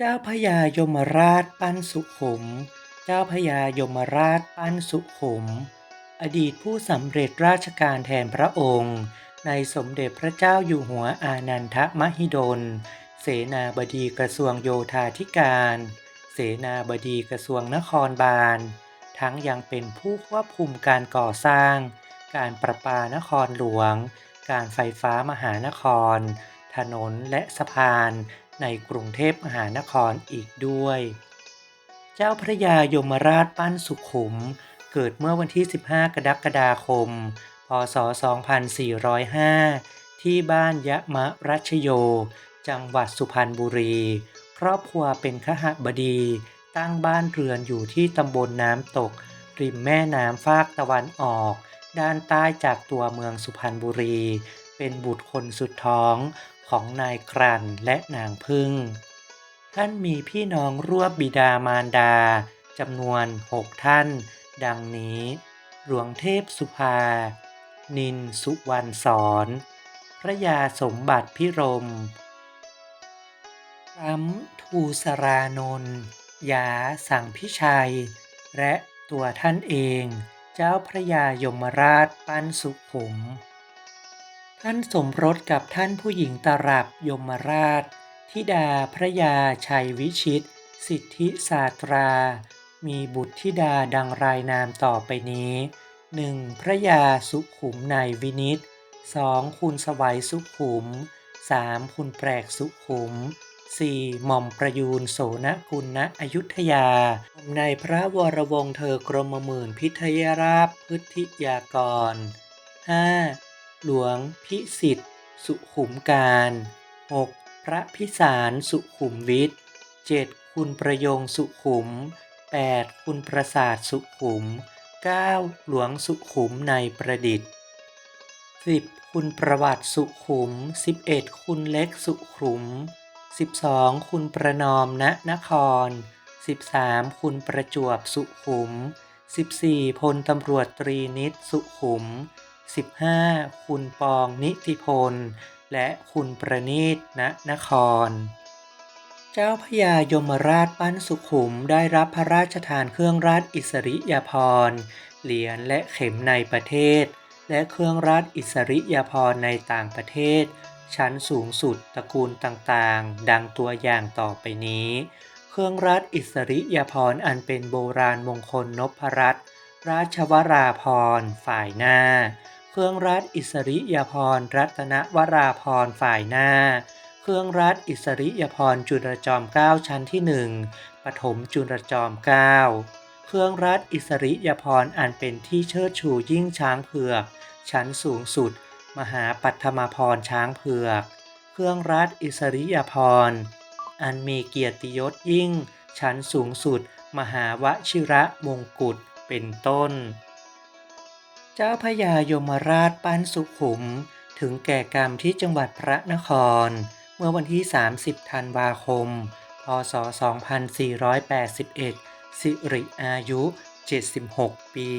เจ้าพญายมราชปั้นสุขุม เจ้าพญายมราชปั้นสุขุม อดีตผู้สำเร็จราชการแทนพระองค์ ในสมเด็จพระเจ้าอยู่หัวอานันทมหิดล เสนาบดีกระทรวงโยธาธิการ เสนาบดีกระทรวงนครบาล ทั้งยังเป็นผู้ควบคุมการก่อสร้าง การประปานครหลวง การไฟฟ้ามหานคร ถนนและสะพาน ในกรุงเทพมหานครอีกด้วย เจ้าพระยายมราชปั้นสุขุม เกิดเมื่อวันที่ 15 กรกฎาคม พศ 2405 ที่บ้านยะมะรัชโย จังหวัดสุพรรณบุรี ครอบครัวเป็นขหบดี ตั้งบ้านเรือนอยู่ที่ตำบลน้ำตก ริมแม่น้ำฟากตะวันออก ด้านใต้จากตัวเมืองสุพรรณบุรี เป็นบุตรคนสุดท้องของนายกรันและนางพึ่ง ท่านมีพี่น้องร่วมบิดามารดาจำนวนหกท่าน ดังนี้ หลวงเทพสุภา นินสุวรรณสอนพระยาสมบัติพิรมรัมทูสรานนท์ยาสังพิชัย และตัวท่านเอง เจ้าพระยายมราชปั้นสุขุม ท่านสมรสกับท่านผู้หญิงตรับยมราช ธิดาพระยาชัยวิชิต สิทธิสาตรา มีบุตรธิดาดังรายนามต่อไปนี้ 1. พระยาสุขุมนายวินิต 2. คุณสวัยสุขุม 3. คุณแปลกสุขุม 4. หม่อมประยูนโสนกุลณอยุธยา ในพระวรวงศ์เธอกรมหมื่นพิทยราชพฤทธิยากร 5. หลวงพิสิทธิ์ สุขุมการ 6. พระพิสารสุขุมวิทย์ 7. คุณประยงสุขุม 8. คุณประสาทสุขุม 9. หลวงสุขุมในประดิษฐ์ 10. คุณประวัติสุขุม 11. คุณเล็กสุขุม 12. คุณประนอมณนคร 13. คุณประจวบสุขุม 14. พลตำรวจตรีนิตสุขุม 15. คุณปองนิติพล และคุณประนีตณนคร เจ้าพญายมราชปั้นสุขุมได้รับพระราชทานเครื่องราชอิสริยาภรณ์เหรียญและเข็มในประเทศ และเครื่องราชอิสริยาภรณ์ในต่างประเทศ ชั้นสูงสุดตระกูลต่างๆ ดังตัวอย่างต่อไปนี้ เครื่องราชอิสริยาภรณ์อันเป็นโบราณมงคลนพรัตน์ราชวราภรณ์ฝ่ายหน้า เครื่องราชอิสริยาภรรัตนวราภรฝ่ายหน้า เครื่องราชอิสริยาภรจุลจอมเกล้าชั้นที่หนึ่งปฐมจุลจอมเกล้าเครื่องราชอิสริยาภรอันเป็นที่เชิดชูยิ่งช้างเผือก ชั้นสูงสุด มหาปัทมาพรช้างเผือก เครื่องราชอิสริยาภรอันมีเกียรติยศยิ่ง ชั้นสูงสุด มหาวชิระมงกุฎเป็นต้น เจ้าพญายมราชปั้นสุขุม ถึงแก่กรรมที่จังหวัดพระนคร เมื่อวันที่ 30 ธันวาคม พศ 2481 สิริอายุ 76 ปี